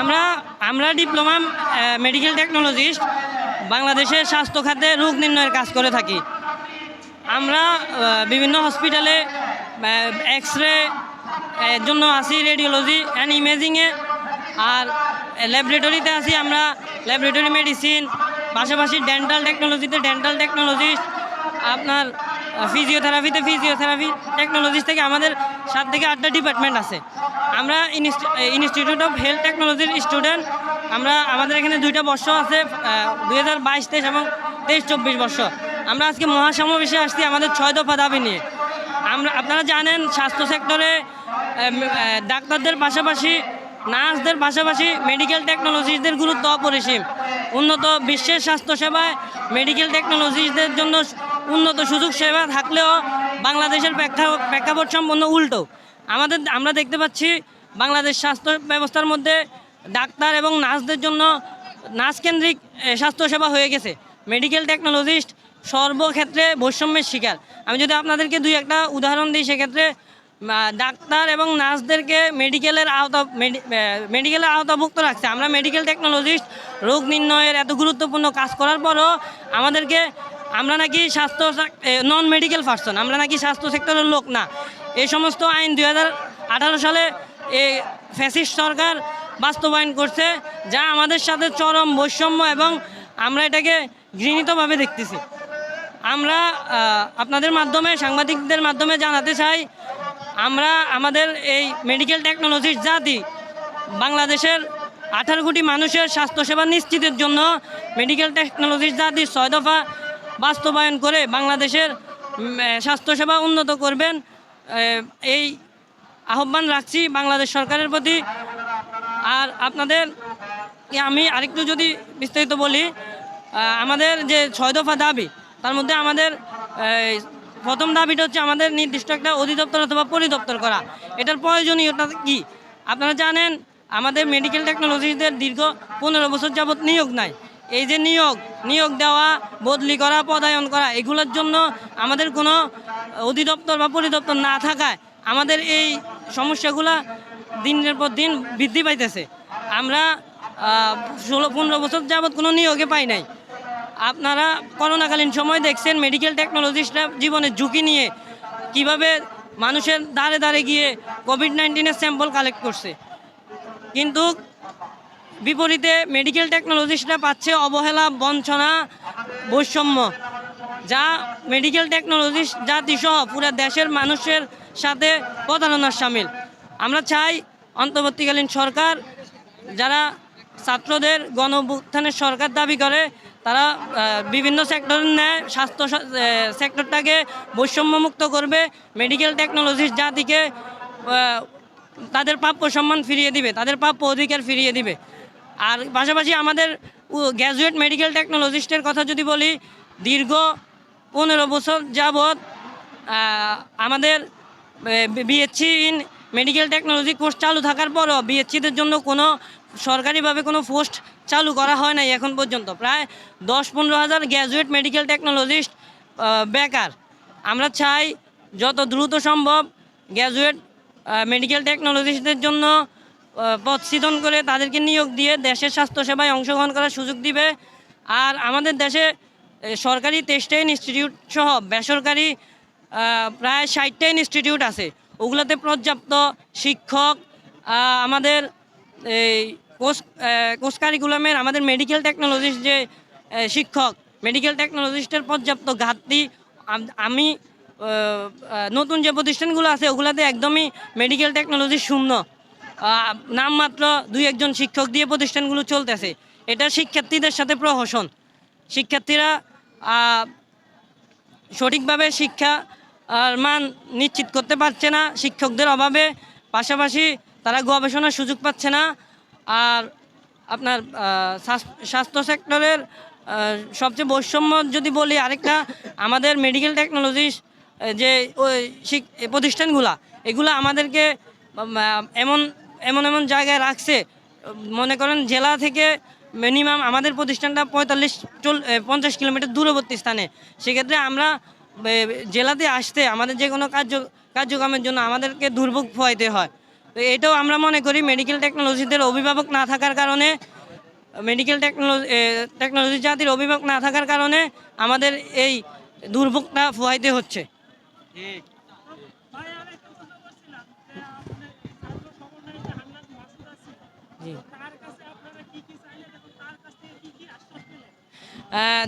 আমরা আমরা diploma medical technologist বাংলাদেশের স্বাস্থ্য খাতে রোগ নির্ণয়ের কাজ করে থাকি। আমরা বিভিন্ন হসপিটালে এক্স রে এর জন্য আসি রেডিওলজি অ্যান্ড ইমেজিংয়ে আর ল্যাবরেটরিতে আছি আমরা ল্যাবরেটরি মেডিসিন পাশাপাশি ডেন্টাল টেকনোলজিতে ডেন্টাল টেকনোলজিস্ট আপনার ফিজিওথেরাপিতে ফিজিওথেরাপি টেকনোলজিস্ট থেকে আমাদের সাত থেকে আটটা ডিপার্টমেন্ট আছে। আমরা ইনস্টিটিউট অফ হেলথ টেকনোলজির স্টুডেন্ট আমরা, আমাদের এখানে দুইটা বর্ষ আছে দুই হাজার বাইশ তেইশ এবং তেইশ চব্বিশ বর্ষ। আমরা আজকে মহাসমাবেশে আসছি আমাদের ছয় দফা দাবি নিয়ে। আমরা, আপনারা জানেন, স্বাস্থ্য সেক্টরে ডাক্তারদের পাশাপাশি, নার্সদের পাশাপাশি মেডিকেল টেকনোলজিসদের গুরুত্ব অপরিসীম। উন্নত বিশ্বের স্বাস্থ্যসেবায় মেডিকেল টেকনোলজিসদের জন্য উন্নত সুযোগ সেবা থাকলেও বাংলাদেশের প্রেক্ষা প্রেক্ষাপট সম্পূর্ণ উল্টো। আমাদের, আমরা দেখতে পাচ্ছি বাংলাদেশ স্বাস্থ্য ব্যবস্থার মধ্যে ডাক্তার এবং নার্সদের জন্য নার্সকেন্দ্রিক স্বাস্থ্যসেবা হয়ে গেছে। মেডিকেল টেকনোলজিস্ট সর্বক্ষেত্রে বৈষম্যের শিকার। আমি যদি আপনাদেরকে দুই একটা উদাহরণ দিই, সেক্ষেত্রে ডাক্তার এবং নার্সদেরকে মেডিকেলের আওতা, মেডি- মেডিকেলের আওতাভুক্ত রাখছে। আমরা মেডিকেল টেকনোলজিস্ট, রোগ নির্ণয়ের এত গুরুত্বপূর্ণ কাজ করার পরও আমাদেরকে আমরা নাকি স্বাস্থ্য নন মেডিকেল পার্সন আমরা নাকি স্বাস্থ্য সেক্টরের লোক না। এই সমস্ত আইন দুই সালে এই ফ্যাসিস্ট সরকার বাস্তবায়ন করছে, যা আমাদের সাথে চরম বৈষম্য এবং আমরা এটাকে ঘৃণিতভাবে দেখতেছি। আমরা আপনাদের মাধ্যমে, সাংবাদিকদের মাধ্যমে জানাতে চাই, আমরা আমাদের এই মেডিকেল টেকনোলজির জাতি বাংলাদেশের আঠারো কোটি মানুষের স্বাস্থ্যসেবা নিশ্চিতের জন্য মেডিকেল টেকনোলজির জাতি ছয় দফা বাস্তবায়ন করে বাংলাদেশের স্বাস্থ্যসেবা উন্নত করবেন এই আহ্বান রাখছি বাংলাদেশ সরকারের প্রতি। আর আপনাদের আমি আরেকটু যদি বিস্তারিত বলি আমাদের যে ছয় দফা দাবি, তার মধ্যে আমাদের প্রথম দাবিটা হচ্ছে আমাদের নির্দিষ্ট একটা অধিদপ্তর অথবা পরিদপ্তর করা। এটার প্রয়োজনীয়তা কি? আপনারা জানেন, আমাদের মেডিকেল টেকনোলজিদের দীর্ঘ পনেরো বছর যাবৎ নিয়োগ নাই। এই যে নিয়োগ নিয়োগ দেওয়া, বদলি করা, পদায়ন করা, এগুলোর জন্য আমাদের কোনো অধিদপ্তর বা পরিদপ্তর না থাকায় আমাদের এই সমস্যাগুলা দিনের পর দিন বৃদ্ধি পাইতেছে। আমরা ষোলো, পনেরো বছর যাবৎ কোনো নিয়োগে পাই নাই। আপনারা করোনাকালীন সময় দেখছেন মেডিকেল টেকনোলজিস্টরা জীবনের ঝুঁকি নিয়ে কীভাবে মানুষের দাঁড়ে দাঁড়ে গিয়ে কোভিড নাইন্টিনের স্যাম্পল কালেক্ট করছে। কিন্তু বিপরীতে মেডিকেল টেকনোলজিস্টরা পাচ্ছে অবহেলা, বঞ্চনা, বৈষম্য। যা মেডিকেল টেকনোলজিস্ট জাতিসহ পুরো দেশের মানুষের সাথে প্রতারণার সামিল। আমরা চাই অন্তর্বর্তীকালীন সরকার, যারা ছাত্রদের গণ সরকার দাবি করে, তারা বিভিন্ন সেক্টরের ন্যায় স্বাস্থ্য সেক্টরটাকে বৈষম্যমুক্ত করবে মেডিকেল টেকনোলজির জাতিকে তাদের প্রাপ্য সম্মান ফিরিয়ে দিবে, তাদের প্রাপ্য অধিকার ফিরিয়ে দিবে। আর পাশাপাশি আমাদের গ্র্যাজুয়েট মেডিকেল টেকনোলজিস্টের কথা যদি বলি, দীর্ঘ পনেরো বছর যাবৎ আমাদের BSc in medical technology course চালু থাকার পরও বিএসসিদের জন্য কোনো সরকারিভাবে কোনো পোস্ট চালু করা হয় নাই এখন পর্যন্ত। প্রায় দশ পনেরো হাজার গ্র্যাজুয়েট মেডিকেল টেকনোলজিস্ট বেকার। আমরা চাই যত দ্রুত সম্ভব গ্র্যাজুয়েট মেডিকেল টেকনোলজিস্টদের জন্য পদ সৃজন করে তাদেরকে নিয়োগ দিয়ে দেশের স্বাস্থ্যসেবায় অংশগ্রহণ করার সুযোগ দিবে। আর আমাদের দেশে সরকারি তেইশটা ইনস্টিটিউট সহ বেসরকারি প্রায় ষাটটা ইনস্টিটিউট আছে। ওগুলোতে পর্যাপ্ত শিক্ষক আমাদের এই কোর্স কোর্স কারিকুলামের আমাদের মেডিকেল টেকনোলজিস্ট যে শিক্ষক মেডিকেল টেকনোলজিস্টের পর্যাপ্ত ঘাটতি, আমি নতুন যে প্রতিষ্ঠানগুলো আছে ওগুলোতে একদমই মেডিকেল টেকনোলজি শূন্য। নামমাত্র দুই একজন শিক্ষক দিয়ে প্রতিষ্ঠানগুলো চলতেছে। এটা শিক্ষার্থীদের সাথে প্রহসন। শিক্ষার্থীরা সঠিকভাবে শিক্ষা মান নিশ্চিত করতে পারছে না। শিক্ষকদের অভাবে পাশাপাশি তারা গবেষণার সুযোগ পাচ্ছে না। আর আপনার স্বাস্থ্য সেক্টরের সবচেয়ে বৈষম্য যদি বলি আরেকটা, আমাদের মেডিকেল টেকনোলজি যে ওই প্রতিষ্ঠানগুলা, এগুলো আমাদেরকে এমন এমন এমন জায়গায় রাখছে। মনে করেন জেলা থেকে মিনিমাম আমাদের প্রতিষ্ঠানটা পঁয়তাল্লিশ চল পঞ্চাশ কিলোমিটার দূরবর্তী স্থানে। সেক্ষেত্রে আমরা জেলাতে আসতে আমাদের যে কোনো কার্য কার্যক্রমের জন্য আমাদেরকে দুর্ভোগ পোয়াইতে হয়। তো এটাও আমরা মনে করি মেডিকেল টেকনোলজিদের অভিভাবক না থাকার কারণে মেডিকেল টেকনোলজি টেকনোলজি জাতির অভিভাবক না থাকার কারণে আমাদের এই দুর্ভোগটা ফুয়াইতে হচ্ছে।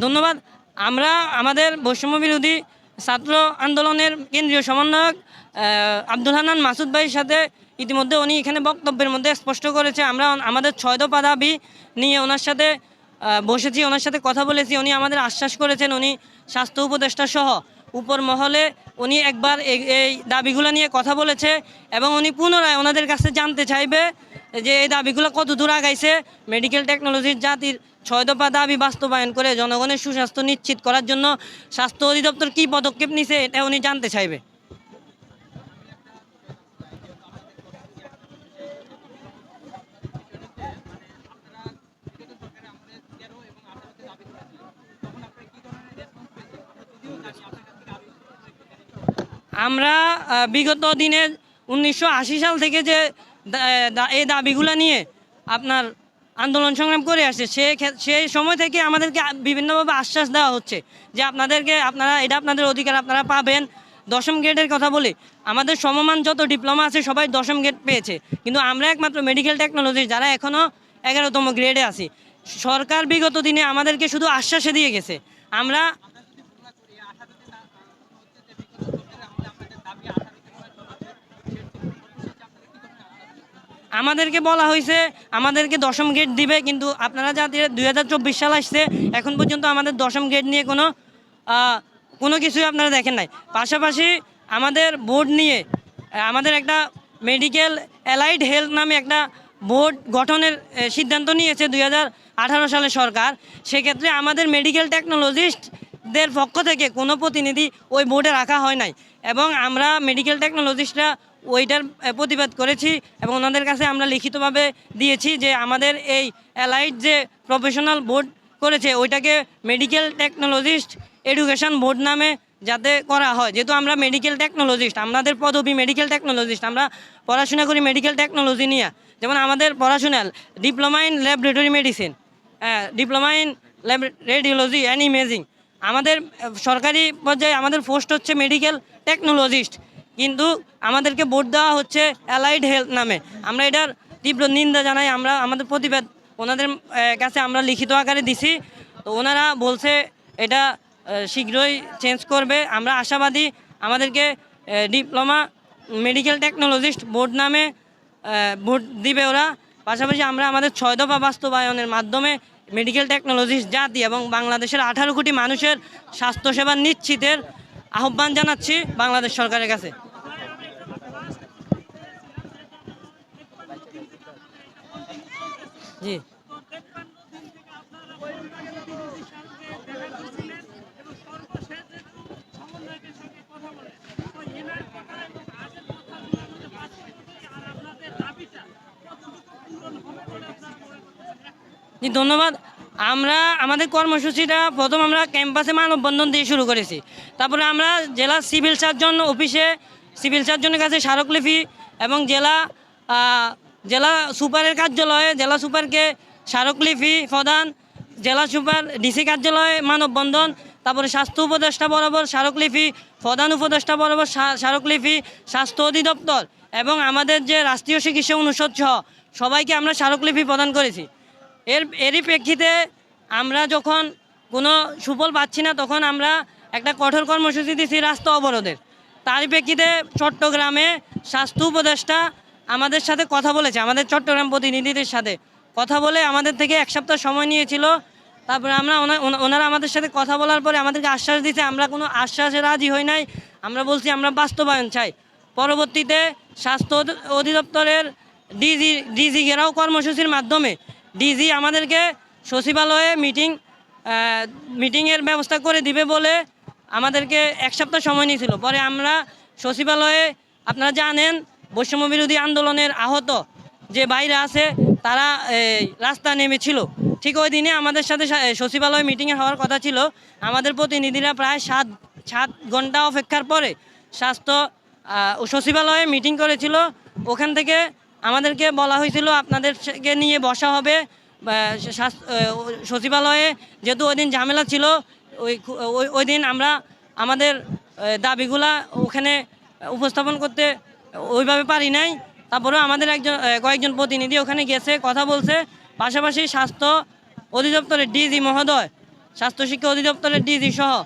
ধন্যবাদ। আমরা আমাদের বৈষম্য বিরোধী ছাত্র আন্দোলনের কেন্দ্রীয় সমন্বয়ক আব্দুল হান্নান মাসুদ ভাইয়ের সাথে ইতিমধ্যে উনি এখানে বক্তব্যের মধ্যে স্পষ্ট করেছে। আমরা আমাদের ছয় দফা দাবি নিয়ে ওনার সাথে বসেছি, ওনার সাথে কথা বলেছি। উনি আমাদের আশ্বাস করেছেন উনি স্বাস্থ্য উপদেষ্টা সহ। উপর মহলে উনি একবার এই- এই দাবিগুলো নিয়ে কথা বলেছে এবং উনি পুনরায় ওনাদের কাছে জানতে চাইবে যে এই দাবিগুলো কত দূর আগাইছে। মেডিকেল টেকনোলজির জাতির ছয় দফা দাবি বাস্তবায়ন করে জনগণের সুস্বাস্থ্য নিশ্চিত করার জন্য স্বাস্থ্য অধিদপ্তর কী পদক্ষেপ নিছে, এটা উনি জানতে চাইবে। আমরা বিগত দিনে উনিশশো আশি সাল থেকে যে এই দাবিগুলো নিয়ে আপনার আন্দোলন সংগ্রাম করে আসছে, সে সেই সময় থেকে আমাদেরকে বিভিন্নভাবে আশ্বাস দেওয়া হচ্ছে যে আপনাদেরকে আপনারা, এটা আপনাদের অধিকার, আপনারা পাবেন। দশম গ্রেডের কথা বলি, আমাদের সমমান যত ডিপ্লোমা আছে, সবাই দশম গ্রেড পেয়েছে। কিন্তু আমরা একমাত্র মেডিকেল টেকনোলজি যারা এখনও এগারোতম গ্রেডে আছি। সরকার বিগত দিনে আমাদেরকে শুধু আশ্বাসে দিয়ে গেছে। আমরা আমাদেরকে বলা হয়েছে, আমাদেরকে দশম গেট দিবে, কিন্তু আপনারা যাতে দুই হাজার চব্বিশ সাল আসছে, এখন পর্যন্ত আমাদের দশম গেট নিয়ে কোনো কোনো কিছুই আপনারা দেখেন নাই। পাশাপাশি আমাদের বোর্ড নিয়ে, আমাদের একটা মেডিকেল অ্যালাইড হেলথ নামে একটা বোর্ড গঠনের সিদ্ধান্ত নিয়েছে দুই হাজার আঠারো সালে সরকার। সেক্ষেত্রে আমাদের মেডিকেল টেকনোলজিস্টদের পক্ষ থেকে কোনো প্রতিনিধি ওই বোর্ডে রাখা হয় নাই। এবং আমরা মেডিকেল টেকনোলজিস্টরা ওইটার প্রতিবাদ করেছি এবং ওনাদের কাছে আমরা লিখিতভাবে দিয়েছি যে আমাদের এই অ্যালাইড যে প্রফেশনাল বোর্ড করেছে, ওইটাকে মেডিকেল টেকনোলজিস্ট এডুকেশন বোর্ড নামে যাতে করা হয়। যেহেতু আমরা মেডিকেল টেকনোলজিস্ট, আমাদের পদবি মেডিকেল টেকনোলজিস্ট, আমরা পড়াশোনা করি মেডিকেল টেকনোলজি নিয়ে। যেমন আমাদের পড়াশোনা diploma in laboratory medicine diploma in lab radiology and imaging. আমাদের সরকারি পর্যায়ে আমাদের পোস্ট হচ্ছে মেডিকেল টেকনোলজিস্ট। কিন্তু আমাদেরকে ভোট দেওয়া হচ্ছে অ্যালাইড হেলথ নামে। আমরা এটার তীব্র নিন্দা জানাই, আমরা আমাদের প্রতিবাদ, ওনাদের কাছে আমরা লিখিত আকারে দিছি। তো ওনারা বলছে, এটা শীঘ্রই চেঞ্জ করবে। আমরা আশাবাদী, আমাদেরকে ডিপ্লোমা মেডিকেল টেকনোলজিস্ট বোর্ড নামে ভোট দিবে ওরা। পাশাপাশি আমরা আমাদের ছয় দফা বাস্তবায়নের মাধ্যমে মেডিকেল টেকনোলজিস্ট জাতি এবং বাংলাদেশের আঠারো কোটি মানুষের স্বাস্থ্যসেবা নিশ্চিতের আহ্বান জানাচ্ছি বাংলাদেশ সরকারের কাছে। জি। ধন্যবাদ। আমরা, আমাদের কর্মসূচিটা প্রথম আমরা ক্যাম্পাসে মানববন্ধন দিয়ে শুরু করেছি। তারপরে আমরা জেলা সিভিল সার্জন অফিসে, সিভিল সার্জনের কাছে স্মারকলিপি এবং জেলা জেলা সুপারের কার্যালয়ে, জেলা সুপারকে স্মারকলিপি প্রদান, জেলা সুপার ডিসি কার্যালয়ে মানববন্ধন, তারপরে স্বাস্থ্য উপদেষ্টা বরাবর স্মারকলিপি, প্রধান উপদেষ্টা বরাবর স্মারকলিপি, স্বাস্থ্য অধিদপ্তর এবং আমাদের যে রাষ্ট্রীয় চিকিৎসা অনুষদ সহ সবাইকে আমরা স্মারকলিপি প্রদান করেছি। এর, এরই প্রেক্ষিতে আমরা যখন কোনো সুফল পাচ্ছি না, তখন আমরা একটা কঠোর কর্মসূচি দিচ্ছি রাস্তা অবরোধের। তারই প্রেক্ষিতে চট্টগ্রামে স্বাস্থ্য উপদেষ্টা আমাদের সাথে কথা বলেছে, আমাদের চট্টগ্রাম প্রতিনিধিদের সাথে কথা বলে আমাদের থেকে এক সপ্তাহ সময় নিয়েছিল। তারপরে আমরা ওনা- ওনা- ওনারা আমাদের সাথে কথা বলার পরে আমাদেরকে আশ্বাস দিতে আমরা কোনো আশ্বাসে রাজি হই নাই, আমরা বলছি আমরা বাস্তবায়ন চাই। পরবর্তীতে স্বাস্থ্য অধিদপ্তরের ডিজি ডিজি ঘেরাও কর্মসূচির মাধ্যমে ডিজি আমাদেরকে সচিবালয়ে মিটিং মিটিংয়ের ব্যবস্থা করে দিবে বলে আমাদেরকে এক সপ্তাহ সময় নিয়েছিল। পরে আমরা সচিবালয়ে, আপনারা জানেন, বৈষম্য বিরোধী আন্দোলনের আহত যে বাইরে আছে, তারা রাস্তা নেমেছিল। ঠিক ওই দিনে আমাদের সাথে সচিবালয় মিটিংয়ে হওয়ার কথা ছিল। আমাদের প্রতিনিধিরা প্রায় সাত সাত ঘণ্টা অপেক্ষার পরে স্বাস্থ্য সচিবালয়ে মিটিং করেছিল। ওখান থেকে আমাদেরকে বলা হয়েছিল আপনাদেরকে নিয়ে বসা হবে সচিবালয়ে। যেহেতু ওই দিন ঝামেলা ছিল, ওই- ওই দিন আমরা আমাদের দাবিগুলা ওখানে উপস্থাপন করতে ওইভাবে পারি নাই। তারপরেও আমাদের একজন কয়েকজন প্রতিনিধি ওখানে গেছে, কথা বলছে। পাশাপাশি স্বাস্থ্য অধিদপ্তরের ডিজি মহোদয়, স্বাস্থ্য শিক্ষা অধিদপ্তরের ডিজি সহ,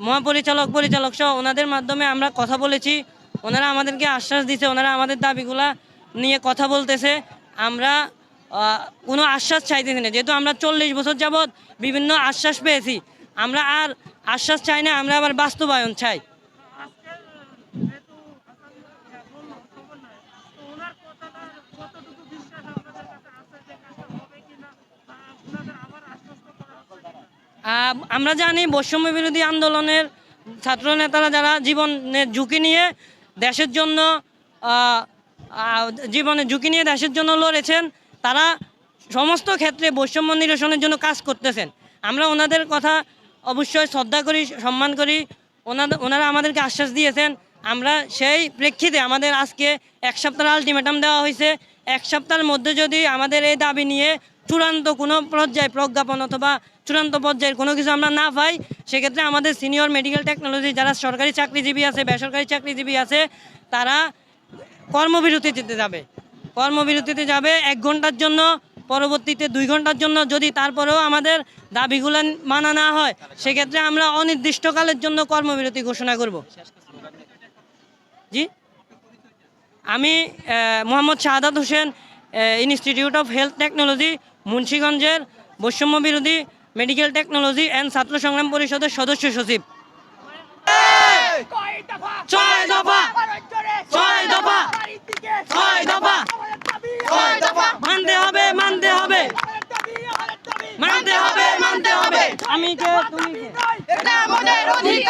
মহাপরিচালক, পরিচালক সহ ওনাদের মাধ্যমে আমরা কথা বলেছি। ওনারা আমাদেরকে আশ্বাস দিছে ওনারা আমাদের দাবিগুলা নিয়ে কথা বলতেছে, আমরা কোনো আশ্বাস চাইতেছি না। যেহেতু আমরা চল্লিশ বছর যাবৎ বিভিন্ন আশ্বাস পেয়েছি, আমরা আর আশ্বাস চাই না, আমরা আবার বাস্তবায়ন চাই। আমরা জানি বৈষম্য বিরোধী আন্দোলনের ছাত্র নেতারা যারা জীবনের ঝুঁকি নিয়ে দেশের জন্য আহ, ঝুঁকি নিয়ে দেশের জন্য লড়েছেন তারা সমস্ত ক্ষেত্রে বৈষম্য নিরসনের জন্য কাজ করতেছেন। আমরা ওনাদের কথা অবশ্যই শ্রদ্ধা করি সম্মান করি। ওনাদের ওনারা আমাদেরকে আশ্বাস দিয়েছেন আমরা সেই প্রেক্ষিতে আমাদের আজকে এক সপ্তাহ আলটিমেটাম দেওয়া হয়েছে। এক সপ্তাহের মধ্যে যদি আমাদের এই দাবি নিয়ে চূড়ান্ত কোনো পর্যায়ে প্রজ্ঞাপন অথবা চূড়ান্ত পর্যায়ের কোনো কিছু আমরা না পাই সেক্ষেত্রে আমাদের সিনিয়র মেডিকেল টেকনোলজি যারা সরকারি চাকরিজীবী আছে বেসরকারি চাকরিজীবী আছে তারা কর্মবিরতিতে যাবে। কর্মবিরতিতে যাবে এক ঘণ্টার জন্য, পরবর্তীতে দুই ঘণ্টার জন্য যদি তারপরেও আমাদের দাবিগুলো মানা না হয়, সেক্ষেত্রে আমরা অনির্দিষ্টকালের জন্য কর্মবিরতি ঘোষণা করব। জি? আমি Mohammad Shahadat Hossain institute of health technology মুন্সীগঞ্জের বৈষম্য বিরোধী মেডিকেল টেকনোলজি অ্যান্ড ছাত্র সংগ্রাম পরিষদের সদস্য সচিব। দফা ছয় দফা। ছয় দফা। ছয় দফা। ছয় দফা। মানতে হবে মানতে হবে। মানতে হবে মানতে হবে। আমি কে তুমি কে? এটা আমাদের অধিকার।